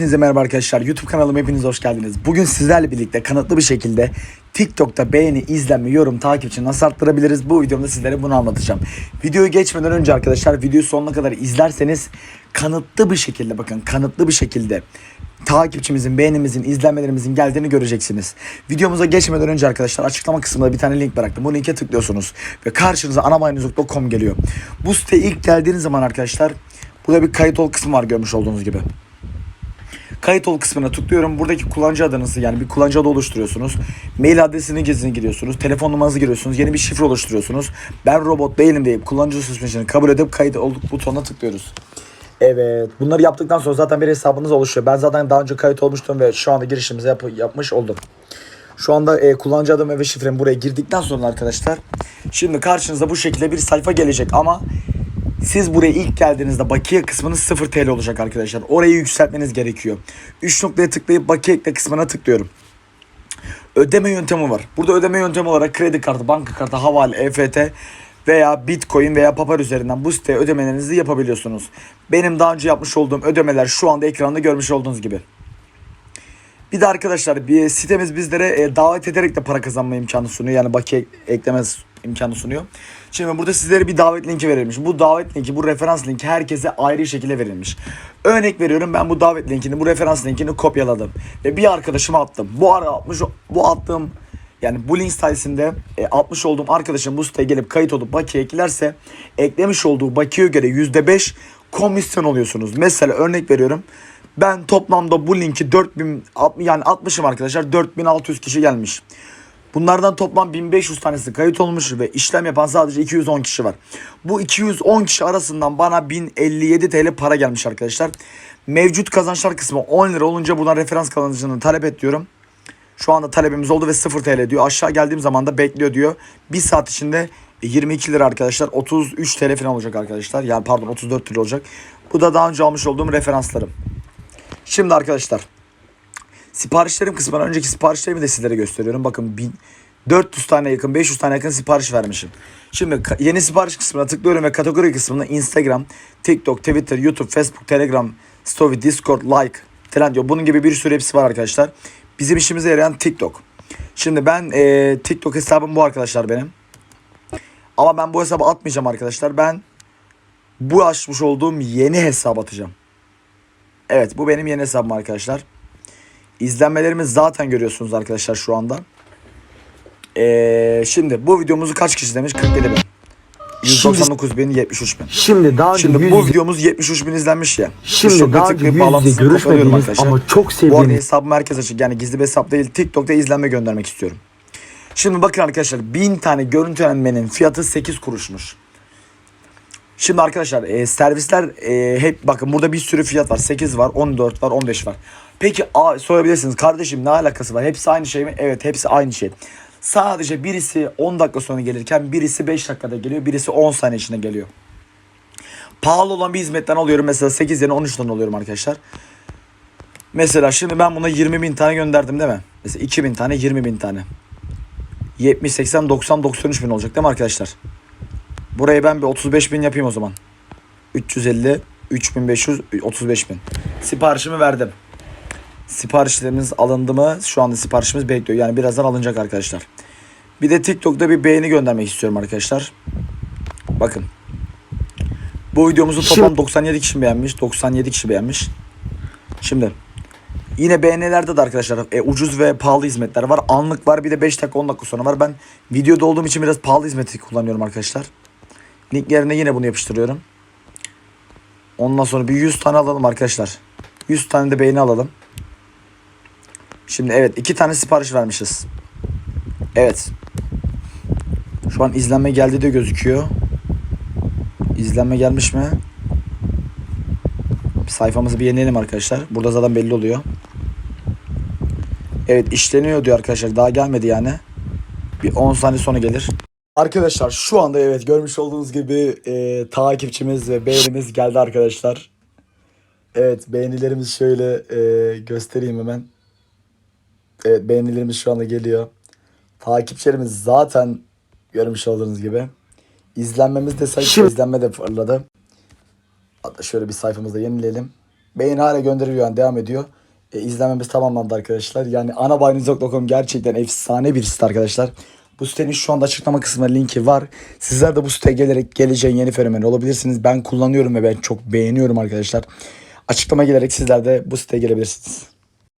Hepinize merhaba arkadaşlar. YouTube kanalıma hepiniz hoş geldiniz. Bugün sizlerle birlikte kanıtlı bir şekilde TikTok'ta beğeni, izlenme, yorum, takipçi nasıl arttırabiliriz? Bu videomda sizlere bunu anlatacağım. Videoyu geçmeden önce arkadaşlar videoyu sonuna kadar izlerseniz kanıtlı bir şekilde bakın kanıtlı bir şekilde takipçimizin, beğenimizin, izlenmelerimizin geldiğini göreceksiniz. Videomuza geçmeden önce arkadaşlar açıklama kısmında bir tane link bıraktım. Bu linke tıklıyorsunuz ve karşınıza anamayunuz.com geliyor. Bu siteye ilk geldiğiniz zaman arkadaşlar burada bir kayıt ol kısmı var görmüş olduğunuz gibi. Kayıt ol kısmına tıklıyorum. Buradaki kullanıcı adınızı yani bir kullanıcı adı oluşturuyorsunuz. Mail adresini gizlini giriyorsunuz. Telefon numaranızı giriyorsunuz. Yeni bir şifre oluşturuyorsunuz. Ben robot değilim deyip kullanıcı suspension'ı kabul edip kayıt olduk butonuna tıklıyoruz. Evet. Bunları yaptıktan sonra zaten bir hesabınız oluşuyor. Ben zaten daha önce kayıt olmuştum ve şu anda girişimizi yap- yapmış oldum. Şu anda e, kullanıcı adım ve şifremi buraya girdikten sonra arkadaşlar şimdi karşınıza bu şekilde bir sayfa gelecek ama siz buraya ilk geldiğinizde bakiye kısmınız 0 TL olacak arkadaşlar. Orayı yükseltmeniz gerekiyor. 3 noktaya tıklayıp bakiye ekle kısmına tıklıyorum. Ödeme yöntemi var. Burada ödeme yöntemi olarak kredi kartı, banka kartı, havale, EFT veya Bitcoin veya Papar üzerinden bu siteye ödemelerinizi yapabiliyorsunuz. Benim daha önce yapmış olduğum ödemeler şu anda ekranda görmüş olduğunuz gibi. Bir de arkadaşlar bir sitemiz bizlere e, davet ederek de para kazanma imkanı sunuyor. Yani bakiye ekleme imkanı sunuyor. Şimdi burada sizlere bir davet linki verilmiş. Bu davet linki, bu referans linki herkese ayrı şekilde verilmiş. Örnek veriyorum ben bu davet linkini, bu referans linkini kopyaladım ve bir arkadaşıma attım. Bu ara atmış bu attığım yani bu link sayesinde e, atmış olduğum arkadaşım bu siteye gelip kayıt olup bakiye eklerse eklemiş olduğu bakiyeye göre %5 komisyon oluyorsunuz. Mesela örnek veriyorum. Ben toplamda bu linki 4000 alt- yani 60'ım arkadaşlar 4600 kişi gelmiş. Bunlardan toplam 1500 tanesi kayıt olmuş ve işlem yapan sadece 210 kişi var. Bu 210 kişi arasından bana 1057 TL para gelmiş arkadaşlar. Mevcut kazançlar kısmı 10 lira olunca buradan referans kazancını talep et diyorum. Şu anda talebimiz oldu ve 0 TL diyor. Aşağı geldiğim zaman da bekliyor diyor. Bir saat içinde 22 lira arkadaşlar. 33 TL falan olacak arkadaşlar. Yani pardon 34 lira olacak. Bu da daha önce almış olduğum referanslarım. Şimdi arkadaşlar siparişlerim kısmından önceki siparişlerimi de sizlere gösteriyorum. Bakın 1400 tane yakın 500 tane yakın sipariş vermişim. Şimdi yeni sipariş kısmına tıklıyorum ve kategori kısmında Instagram, TikTok, Twitter, YouTube, Facebook, Telegram, Story, Discord, Like, Trendyol bunun gibi bir sürü hepsi var arkadaşlar. Bizim işimize yarayan TikTok. Şimdi ben e, TikTok hesabım bu arkadaşlar benim. Ama ben bu hesabı atmayacağım arkadaşlar. Ben bu açmış olduğum yeni hesap atacağım. Evet bu benim yeni hesabım arkadaşlar. İzlenmelerimi zaten görüyorsunuz arkadaşlar şu anda. Ee, şimdi bu videomuzu kaç kişi izlemiş? 47 bin. 199 bin, 73 bin. Şimdi daha önce Şimdi yüz bu yüze, videomuz 73 bin izlenmiş ya. şimdi daha önce yüz yüze görüşmediğiniz ama çok Bu arada sevdiğiniz hesabım herkes açık. Yani gizli bir hesap değil. TikTok'ta izlenme göndermek istiyorum. Şimdi bakın arkadaşlar 1000 tane görüntülenmenin fiyatı 8 kuruşmuş. Şimdi arkadaşlar e, servisler e, hep bakın burada bir sürü fiyat var. 8 var, 14 var, 15 var. Peki a, sorabilirsiniz kardeşim ne alakası var? Hepsi aynı şey mi? Evet hepsi aynı şey. Sadece birisi 10 dakika sonra gelirken birisi 5 dakikada geliyor, birisi 10 saniye içinde geliyor. Pahalı olan bir hizmetten alıyorum mesela 8 yerine 13'ten alıyorum arkadaşlar. Mesela şimdi ben buna 20 bin tane gönderdim değil mi? Mesela 2 bin tane 20 bin tane. 70, 80, 90, 93 bin olacak değil mi arkadaşlar? Burayı ben bir 35 bin yapayım o zaman. 350, 3500, 35 bin. Siparişimi verdim. Siparişlerimiz alındı mı? Şu anda siparişimiz bekliyor. Yani birazdan alınacak arkadaşlar. Bir de TikTok'ta bir beğeni göndermek istiyorum arkadaşlar. Bakın. Bu videomuzu toplam Şimdi- 97 kişi beğenmiş. 97 kişi beğenmiş. Şimdi Yine beğenilerde de arkadaşlar e, ucuz ve pahalı hizmetler var. Anlık var bir de 5 dakika 10 dakika sonra var. Ben videoda olduğum için biraz pahalı hizmeti kullanıyorum arkadaşlar. Link yerine yine bunu yapıştırıyorum. Ondan sonra bir 100 tane alalım arkadaşlar. 100 tane de beğeni alalım. Şimdi evet iki tane sipariş vermişiz. Evet. Şu an izlenme geldi de gözüküyor. İzlenme gelmiş mi? Sayfamızı bir yenileyelim arkadaşlar. Burada zaten belli oluyor. Evet işleniyor diyor arkadaşlar. Daha gelmedi yani. Bir 10 saniye sonra gelir. Arkadaşlar şu anda evet görmüş olduğunuz gibi e, takipçimiz ve beğenimiz geldi arkadaşlar. Evet beğenilerimiz şöyle e, göstereyim hemen. Evet beğenilerimiz şu anda geliyor. Takipçilerimiz zaten görmüş olduğunuz gibi. İzlenmemiz de Şimdi- izlenme de fırladı. Hatta şöyle bir sayfamızda yenileyelim. Beğeni hala gönderiliyor yani devam ediyor. E, izlememiz tamamlandı arkadaşlar. Yani anabayiniz.com gerçekten efsane bir site arkadaşlar. Bu sitenin şu anda açıklama kısmında linki var. Sizler de bu siteye gelerek geleceğin yeni fenomeni olabilirsiniz. Ben kullanıyorum ve ben çok beğeniyorum arkadaşlar. Açıklama gelerek sizler de bu siteye gelebilirsiniz.